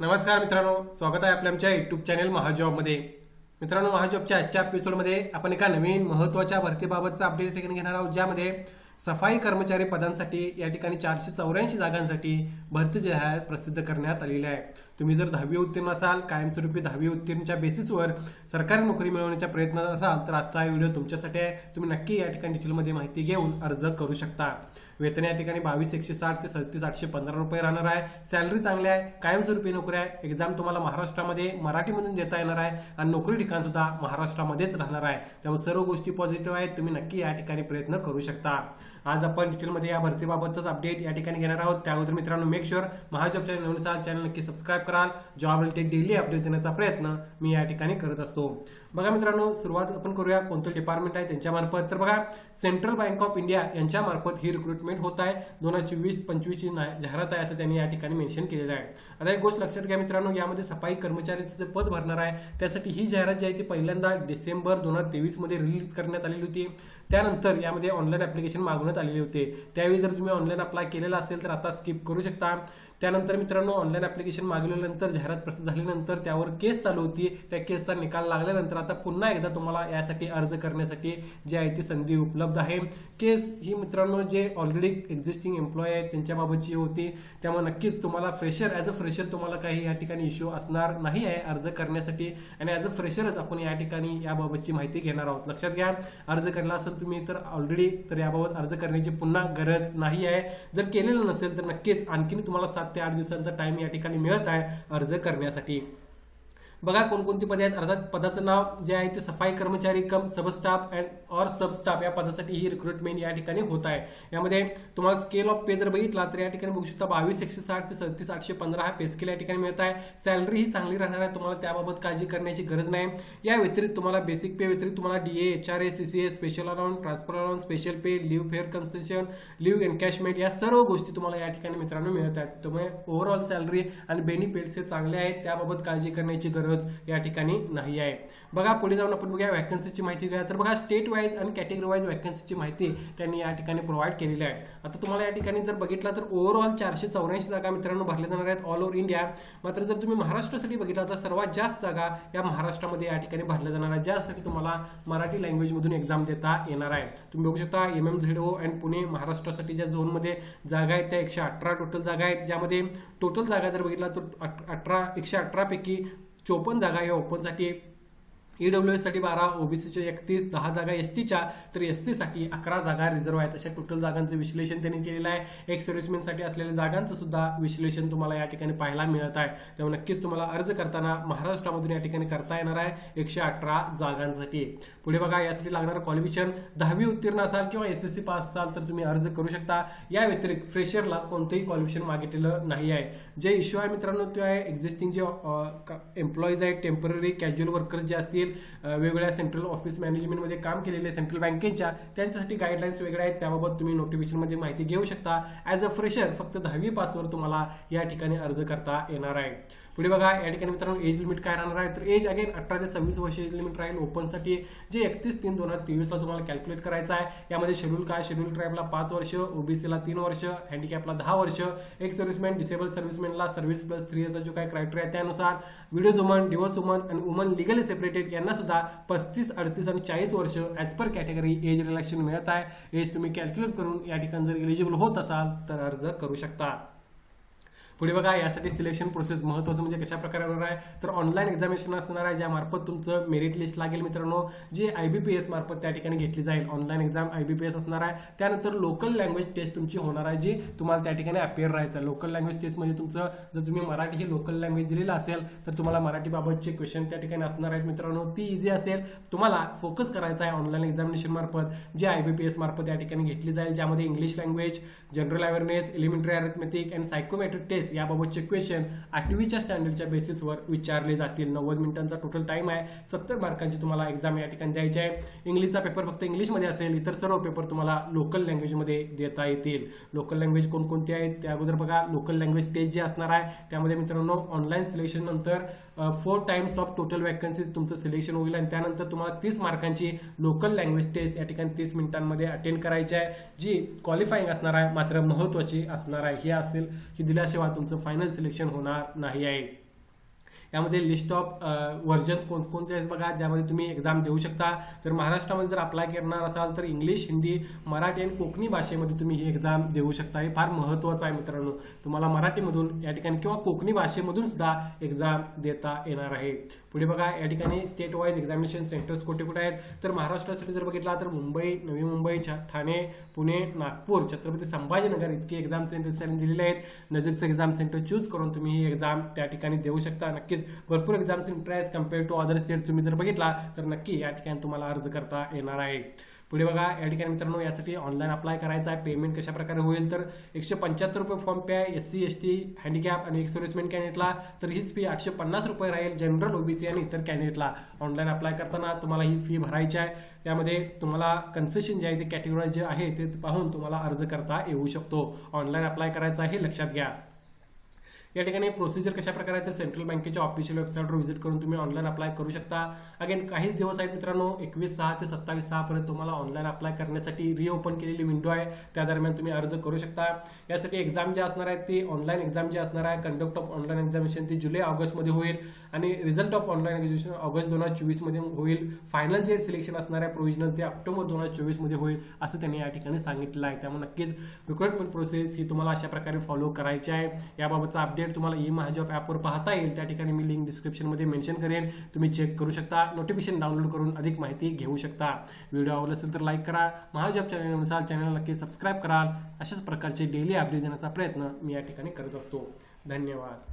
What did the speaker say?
नमस्कार मित्रांनो स्वागत आहे आपल्या आमच्या युट्यूब चॅनल महाजॉबमध्ये. मित्रांनो महाजॉबच्या आजच्या एपिसोडमध्ये आपण एका नवीन महत्त्वाच्या भरतीबाबतचा अपडेट या ठिकाणी घेणार आहोत ज्यामध्ये सफाई कर्मचारी पदांसाठी या ठिकाणी चारशे चौऱ्याऐंशी जागांसाठी भरती जाहिरात प्रसिद्ध करण्यात आलेली आहे. तुम्ही जर दहावी उत्तीर्ण असाल कायमस्वरूपी दहावी उत्तीर्णच्या बेसिसवर सरकारी नोकरी मिळवण्याच्या प्रयत्नात असाल तर आजचा हा व्हिडिओ तुमच्यासाठी आहे. तुम्ही नक्की या ठिकाणी डिटेलमध्ये माहिती घेऊन अर्ज करू शकता. वेतन या ठिकाणी बावीस एकशे साठ ते सत्तीस आठशे पंधरा रुपये राहणार आहे. सॅलरी चांगली आहे कायमस्वरूपी नोकरी आहे. एक्झाम तुम्हाला महाराष्ट्रामध्ये मराठीमधून देता येणार आहे आणि नोकरी ठिकाण सुद्धा महाराष्ट्रामध्येच राहणार आहे. त्यामुळे सर्व गोष्टी पॉझिटिव्ह आहेत. तुम्ही नक्की या ठिकाणी प्रयत्न करू शकता. आज आपण डिटेलमध्ये या भरतीबाबतचाच अपडेट या ठिकाणी घेणार आहोत. त्या अगोदर मित्रांनो मेक शुअर महाजॉब चॅनल नवीन असाल चॅनल नक्की सबस्क्राईब कराल. जॉब रिलेटेड डेली अपडेट देण्याचा प्रयत्न मी या ठिकाणी करत असतो. बघा मित्रांनो सुरुवात आपण करूया. कोणतं डिपार्टमेंट आहे त्यांच्या मार्फत तर बघा सेंट्रल बँक ऑफ इंडिया यांच्या मार्फत ही रिक्रुटमेंट होत आहे. दोन हजार चोवीस पंचवीसची जाहिरात आहे असं त्यांनी या ठिकाणी मेन्शन केलेलं आहे. आता एक गोष्ट लक्षात घ्या मित्रांनो यामध्ये सफाई कर्मचारीचं जे पद भरणार आहे त्यासाठी ही जाहिरात जी आहे ती पहिल्यांदा डिसेंबर दोन हजार तेवीसमध्ये रिलीज करण्यात आलेली होती. त्यानंतर यामध्ये ऑनलाईन ऍप्लिकेशन मागवण्यात आलेले होते. त्यावेळी जर तुम्ही ऑनलाईन अप्लाय केलेला असेल तर आता स्किप करू शकता. त्यानंतर मित्रांनो ऑनलाईन ॲप्लिकेशन मागवल्यानंतर जाहिरात प्रसिद्ध झाल्यानंतर त्यावर केस चालू होती. त्या केसचा निकाल लागल्यानंतर आता पुन्हा एकदा तुम्हाला यासाठी अर्ज करण्यासाठी जी आहे ती संधी उपलब्ध आहे. केस ही मित्रांनो जे ऑलरेडी एक्झिस्टिंग एम्प्लॉय आहेत त्यांच्याबाबतची होती त्यामुळे नक्कीच तुम्हाला फ्रेशर ॲज अ फ्रेशर तुम्हाला काही या ठिकाणी इश्यू असणार नाही आहे अर्ज करण्यासाठी. आणि ॲज अ फ्रेशरच आपण या ठिकाणी याबाबतची माहिती घेणार आहोत. लक्षात घ्या अर्ज करला असेल तुम्ही तर ऑलरेडी तर याबाबत अर्ज करण्याची पुन्हा गरज नाही आहे. जर केलेलं नसेल तर नक्कीच आणखीन तुम्हाला सात ते आठ दिवसांचा टाइम या ठिकाणी मिळत आहे अर्ज करण्यासाठी. बघा कोणकोणती पदे आहेत. अर्थात पदाचं नाव जे आहे ते सफाई कर्मचारी कम सबस्टाफ अँड ऑर सबस्टाफ या पदासाठी ही रिक्रुटमेंट या ठिकाणी होत आहे. यामध्ये तुम्हाला स्केल ऑफ पे जर बघितला तर या ठिकाणी बघू शकता बावीस एकशे साठ ते सत्तीस आठशे पंधरा हा पे स्केल या ठिकाणी मिळत आहे. सॅलरी ही चांगली राहणार आहे. तुम्हाला त्याबाबत काळजी करण्याची गरज नाही. या व्यतिरिक्त तुम्हाला बेसिक पे व्यतिरिक्त तुम्हाला DA H R A C C A special allowance transfer allowance special pay leave fare concession leave encashment या सर्व गोष्टी तुम्हाला या ठिकाणी मित्रांनो मिळत आहेत. त्यामुळे ओव्हरऑल सॅलरी आणि बेनिफिट्स हे चांगले आहेत. त्याबाबत काळजी करण्याची गरज या ठिकाणी नाही आहे. बघा पुढे जाऊन आपण बघूया वॅकन्सीची माहिती घ्या तर बघा स्टेट वाईज आणि कॅटेगरी वाईज वॅकन्सीची माहिती त्यांनी या ठिकाणी प्रोव्हाइड केलेली आहे. आता तुम्हाला या ठिकाणी जर बघितला तर ओव्हरऑल चारशे चौऱ्याऐंशी जागा मित्रांनो भरल्या जाणार आहेत ऑल ओव्हर इंडिया मात्र जर तुम्ही महाराष्ट्रासाठी बघितला तर सर्वात जास्त जागा या महाराष्ट्रामध्ये या ठिकाणी भरल्या जाणार आहेत ज्यासाठी तुम्हाला मराठी लँग्वेजमधून एक्झाम देता येणार आहे. तुम्ही बघू शकता M M Z O and Pune महाराष्ट्रासाठी ज्या झोनमध्ये जागा आहेत त्या एकशे अठरा टोटल जागा आहेत. ज्यामध्ये टोटल जागा जर बघितला तर अठरा एकशे अठरा पैकी चोपन्न जागा या ओपनसाठी ईडब्ल्यू एससाठी बारा ओबीसीच्या एकतीस दहा जागा एस टीच्या तर एस सीसाठी अकरा जागा रिझर्व आहेत. अशा टोटल जागांचं विश्लेषण त्यांनी केलेलं आहे. एक सर्व्हिसमॅनसाठी असलेल्या जागांचं सुद्धा विश्लेषण तुम्हाला या ठिकाणी पाहायला मिळत आहे. त्यामुळे नक्कीच तुम्हाला अर्ज करताना महाराष्ट्रामधून या ठिकाणी करता येणार आहे एकशे अठरा जागांसाठी. पुढे बघा यासाठी लागणारं क्वालिफिकेशन दहावी उत्तीर्ण असाल किंवा एस एस सी पास असाल तर तुम्ही अर्ज करू शकता. या व्यतिरिक्त फ्रेशरला कोणतंही क्वालिफिकेशन मागितलेलं नाही आहे. जे इश्यू आहे मित्रांनो ते आहे एक्झिस्टिंग जे एम्प्लॉईज आहेत टेंपररी कॅज्युअल वर्कर्स जे असतील वेगवेगळ्या सेंट्रल ऑफिस मॅनेजमेंटमध्ये काम केलेले सेंट्रल बँकेच्या त्यांच्यासाठी गाईडलाईन्स वेगळ्या आहेत. त्याबाबत तुम्ही नोटिफिकेशनमध्ये माहिती घेऊ शकता. ॲज अ फ्रेशर फक्त दहावी पासवर तुम्हाला या ठिकाणी अर्ज करता येणार आहे. पुढे बघा या ठिकाणी मित्रांनो एज लिमिट काय राहणार आहे? तर एज अगेन अठरा ते सव्वीस वर्ष एज लिमिट राहील. ओपनसाठी जे एकतीस तीन दोन हजार तेवीसला तुम्हाला कॅल्क्युलेट करायचं आहे. यामध्ये शेड्यूल काय? शेड्यूल ट्राईबला पाच वर्ष ओबीसीला तीन वर्ष हँडिकॅपला दहा वर्ष एक सर्व्हिसमॅन डिसेबल सर्व्हिसमॅनला सर्व्हिस प्लस थ्री इयर्सचा जो काय क्रायटेरिया आहे त्यानुसार विडोज वुमन डिवोर्स वुमन आणि वुमन लिगली सेपरेटेड यांना सुद्धा पस्तीस अडतीस आणि चाळीस वर्ष as per category age relaxation मिळत आहे. एज तुम्ही कॅल्क्युलेट करून या ठिकाणी जर एलिजिबल होत असाल तर अर्ज करू शकता. पुढे बघा यासाठी सिलेक्शन प्रोसेस महत्त्वाचं म्हणजे कशा प्रकारे होणार आहे? तर ऑनलाईन एक्झामिनेशन असणार आहे ज्यामार्फत तुमचं मेरिट लिस्ट लागेल मित्रांनो जे आय बी पी एस मार्फत त्या ठिकाणी घेतली जाईल. Online exam I B P S असणार आहे. त्यानंतर लोकल लँग्वेज टेस्ट तुमची होणार आहे जी तुम्हाला त्या ठिकाणी अपेअर राहायचं लोकल लँग्वेज टेस्ट म्हणजे तुमचं जर तुम्ही मराठी ही लोकल लँग्वेज दिलेलं असेल तर तुम्हाला मराठीबाबतचे क्वेश्चन त्या ठिकाणी असणार आहेत मित्रांनो. ती इझी असेल. तुम्हाला फोकस करायचा आहे ऑनलाईन एक्झामिनेशन मार्फत जे आय बी पी एस मार्फत या ठिकाणी घेतली जाईल ज्यामध्ये English language general awareness elementary arithmetic and psychometric test याबाबतचे क्वेश्चन आठवीच्या स्टँडर्डच्या बेसिसवर विचारले जातील. नव्वद मिनिटांचा टोटल टाइम आहे. सत्तर मार्कांची तुम्हाला एक्झाम या ठिकाणी द्यायची आहे. इंग्लिशचा पेपर फक्त इंग्लिशमध्ये असेल इतर सर्व पेपर तुम्हाला लोकल लँग्वेजमध्ये देता येतील. लोकल लँग्वेज कोणकोणती आहेत? त्या अगोदर बघा लोकल लँग्वेज टेस्ट जे असणार आहे त्यामध्ये मित्रांनो ऑनलाईन सिलेक्शन नंतर four times of total vacancies तुमचं सिलेक्शन होईल आणि त्यानंतर तुम्हाला तीस मार्कांची लोकल लँग्वेज टेस्ट या ठिकाणी तीस मिनिटांमध्ये अटेंड करायची आहे. जी क्वालिफाईंग असणार आहे मात्र महत्त्वाची असणार आहे. हे असेल ही दिल्याशिवाय तुमचं फायनल सिलेक्शन होणार नाही आहे. यामध्ये लिस्ट ऑफ व्हर्जन्स कोणकोणते आहेत बघा ज्यामध्ये तुम्ही एक्झाम देऊ शकता. तर महाराष्ट्रामध्ये जर अप्लाय करणार असाल तर इंग्लिश हिंदी मराठी आणि कोकणी भाषेमध्ये तुम्ही ही एक्झाम देऊ शकता. हे फार महत्त्वाचं आहे मित्रांनो. तुम्हाला मराठीमधून या ठिकाणी किंवा कोकणी भाषेमधून सुद्धा एक्झाम देता येणार आहे. पुढे बघा या ठिकाणी स्टेट वाईज एक्झामिनेशन सेंटर्स कुठे कुठे आहेत? तर महाराष्ट्रासाठी जर बघितला तर मुंबई नवी मुंबई ठाणे पुणे नागपूर छत्रपती संभाजीनगर इतके एक्झाम सेंटर्स त्यांनी दिलेले आहेत. नजीकचं एक्झाम सेंटर चूज करून तुम्ही ही एक्झाम त्या ठिकाणी देऊ शकता. नक्कीच भरपूर एक्झाम्स इन आहे कंपेअर टू अदर स्टेट्स तुम्ही जर बघितला तर नक्की या ठिकाणी तुम्हाला अर्ज करता येणार आहे. पुढे बघा या ठिकाणी मित्रांनो यासाठी ऑनलाईन अप्लाय करायचा आहे. पेमेंट कशा प्रकारे होईल? तर एकशे पंच्याहत्तर रुपये फॉर्म पे आहे. S C S T handicap आणि एक सर्व्हिसमेन कॅन्डिडेटला तर हीच फी आठशे पन्नास रुपये राहील. जनरल ओबीसी आणि इतर कॅन्डिडेटला ऑनलाईन अप्लाय करताना तुम्हाला ही फी भरायची आहे. त्यामध्ये तुम्हाला कन्सेशन जे आहे ते कॅटेगरी जे आहे ते पाहून तुम्हाला अर्ज करता येऊ शकतो. ऑनलाईन अप्लाय करायचा आहे लक्षात घ्या. या ठिकाणी प्रोसिजर कशा प्रकारे आहे ते सेंट्रल बँकेच्या ऑफिशियल वेबसाईटवर व्हिजिट करून तुम्ही ऑनलाईन अप्लाय करू शकता. अगेन काहीच दिवस आहेत मित्रांनो एकवीस सहा ते सत्तावीस सहापर्यंत तुम्हाला ऑनलाईन अप्लाय करण्यासाठी रिओपन केलेली विंडो आहे. त्या दरम्यान तुम्ही अर्ज करू शकता. यासाठी एक्झाम जे असणार आहे ती ऑनलाईन एक्झाम जी असणार आहे कंडक्ट ऑफ ऑनलाईन एक्झामिनेशन ती जुलै ऑगस्टमध्ये होईल आणि result of online examination August दोन हजार चोवीसमध्ये होईल. फायनल जे सिलेक्शन असणार आहे प्रोव्हिजनल ते ऑक्टोबर दोन हजार चोवीसमध्ये होईल असं त्यांनी या ठिकाणी सांगितलं आहे. त्यामुळे नक्कीच रिक्रुटमेंट प्रोसेस ही तुम्हाला अशा प्रकारे फॉलो करायची आहे. याबाबतचा अपडेट तुम्हाला ई महाजॉब ॲपवर पाहता येईल. त्या ठिकाणी मी लिंक डिस्क्रिप्शनमध्ये मेन्शन करेन. तुम्ही चेक करू शकता. नोटिफिकेशन डाउनलोड करून अधिक माहिती घेऊ शकता. व्हिडिओ आवडला असेल तर लाईक करा. महाजॉब चॅनलनुसार चॅनल नक्की सबस्क्राईब कराल. अशाच प्रकारचे डेली अपडेट देण्याचा प्रयत्न मी या ठिकाणी करत असतो. धन्यवाद.